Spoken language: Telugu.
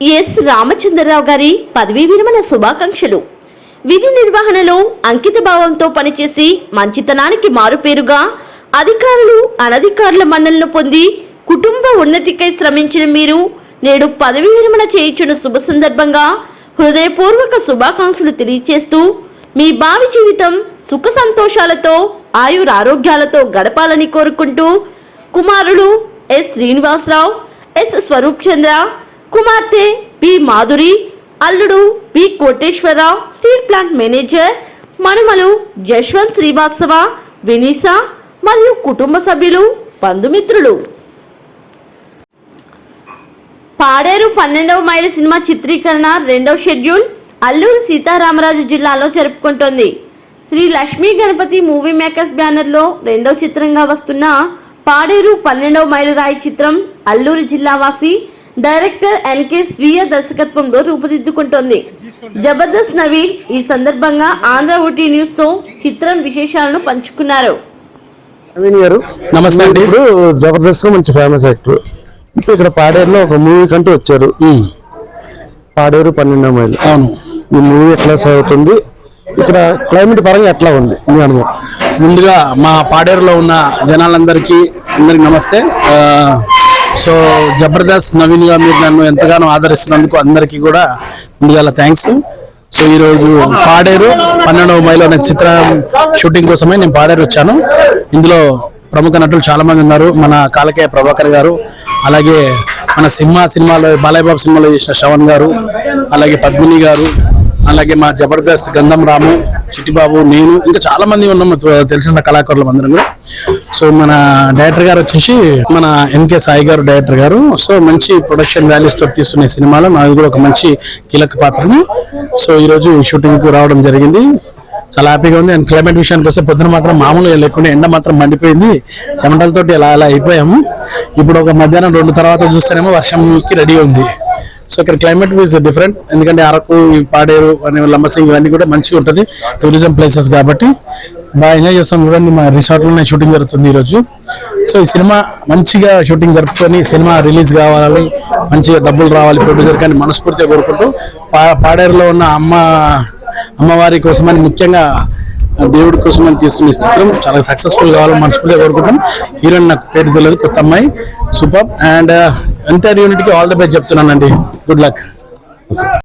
ఎస్ రామచంద్రరావు గారి పదవీ విరమణ శుభాకాంక్షలు. విధి నిర్వహణలో అంకిత భావంతో పనిచేసి మంచితనానికి మారుపేరుగా అధికారులు అనధికారుల మన్నలను పొంది కుటుంబ ఉన్నతికై శ్రమించిన మీరు నేడు పదవీ విరమణ చేయించిన శుభ సందర్భంగా హృదయపూర్వక శుభాకాంక్షలు తెలియచేస్తూ మీ భావి జీవితం సుఖ సంతోషాలతో ఆయురారోగ్యాలతో గడపాలని కోరుకుంటూ కుమారులు ఎస్ శ్రీనివాసరావు ఎస్ స్వరూప్ చంద్ర కుమార్తె పి మాధురి అల్లుడు P Koteswararao steel plant manager మనుమలు Jaswanth Srivatsava Vinisa మరియు కుటుంబ సభ్యులు బంధుమిత్రులు. పాడేరు పన్నెండవ మైలు సినిమా చిత్రీకరణ రెండవ షెడ్యూల్ అల్లూరు సీతారామరాజు జిల్లాలో జరుపుకుంటోంది. శ్రీ లక్ష్మీ గణపతి మూవీ మేకర్స్ బ్యానర్లో రెండవ చిత్రంగా వస్తున్న పాడేరు పన్నెండవ మైలు రాయి చిత్రం అల్లూరు జిల్లా వాసి డైరెక్టర్ ఎన్కే స్వీయ దర్శకత్వంలో రూపుదిద్దుకుంటోంది. జబర్దస్త్ నవీన్ ఈ సందర్భంగా ఆంధ్ర ఓటీ న్యూస్తో చిత్రం విశేషాలను పంచుకున్నారు. నవీన్ గారు నమస్తే అండి. ఇప్పుడు జబర్దస్త్గా మంచి ఫేమస్ యాక్టర్ ఇప్పుడు ఇక్కడ పాడేరులో ఒక మూవీ కంటూ వచ్చారు. పాడేరు పన్నెండో మైలు. అవును. ఈ మూవీ ఎట్లా సాగుతుంది ఇక్కడ క్లైమేట్ పరంగా ఎట్లా ఉంది? మీ అనుభవం. ముందుగా మా పాడేరులో ఉన్న జనాలందరికీ అందరికి నమస్తే. ఆ, సో జబర్దస్త్ నవీన్గా మీరు నన్ను ఎంతగానో ఆదరిస్తున్నందుకు అందరికీ కూడా ముందుగా థ్యాంక్స్ సో ఈరోజు పాడేరు పన్నెండవ మైలు అనే చిత్రం షూటింగ్ కోసమే నేను పాడేరు వచ్చాను. ఇందులో ప్రముఖ నటులు చాలా మంది ఉన్నారు. మన కాలకేయ ప్రభాకర్ గారు అలాగే మన సినిమా సినిమాలో బాలయ్య బాబు సినిమాలో చేసిన శ్రవణ్ గారు అలాగే పద్మిని గారు అలాగే మా జబర్దస్త్ గంధం రాము చిట్టిబాబు నేను ఇంకా చాలా మంది ఉన్నాం తెలిసిన కళాకారులు అందరం కూడా. సో మన డైరెక్టర్ గారు వచ్చేసి మన ఎన్కే సాయి గారు డైరెక్టర్ గారు. సో మంచి ప్రొడక్షన్ వాల్యూస్తో తీస్తున్న సినిమాలో నాది కూడా ఒక మంచి కీలక పాత్రని. సో ఈరోజు రోజు షూటింగ్కు రావడం జరిగింది. చాలా హ్యాపీగా ఉంది. అండ్ క్లైమేట్ విషయానికి వస్తే పొద్దున మాత్రం మామూలుగా లేకుండా ఎండ మాత్రం మండిపోయింది. చెమటలతోటి అలా అలా అయిపోయాము. ఇప్పుడు ఒక మధ్యాహ్నం రెండు తర్వాత చూస్తేనేమో వర్షంకి రెడీ ఉంది. సో ఇక్కడ క్లైమేట్ ఈజ్ డిఫరెంట్ ఎందుకంటే అరకు పాడేరు అనే లంబసింగ్ ఇవన్నీ కూడా మంచిగా ఉంటుంది టూరిజం ప్లేసెస్ కాబట్టి. బాగా ఎంజాయ్ చేస్తాం చూడండి మా రిసార్ట్లోనే షూటింగ్ జరుగుతుంది ఈరోజు. సో ఈ సినిమా మంచిగా షూటింగ్ జరుపుకొని సినిమా రిలీజ్ కావాలి మంచిగా డబ్బులు రావాలి ప్రొడ్యూసర్ కానీ మనస్ఫూర్తిగా కోరుకుంటూ పా పాడేరులో ఉన్న అమ్మ అమ్మవారి కోసమని ముఖ్యంగా దేవుడి దేవుడి కోసమని తీస్తున్న ఈ చిత్రం చాలా సక్సెస్ఫుల్ కావాలని మనస్ఫూర్తిగా కోరుకుంటాం హీరోయిన్ నాకు పేరు తెలియదు కొత్త అమ్మాయి. సూపర్ అండ్ ఎంటైర్ యూనిట్కి ఆల్ ద బెస్ట్ చెప్తున్నానండి. Good luck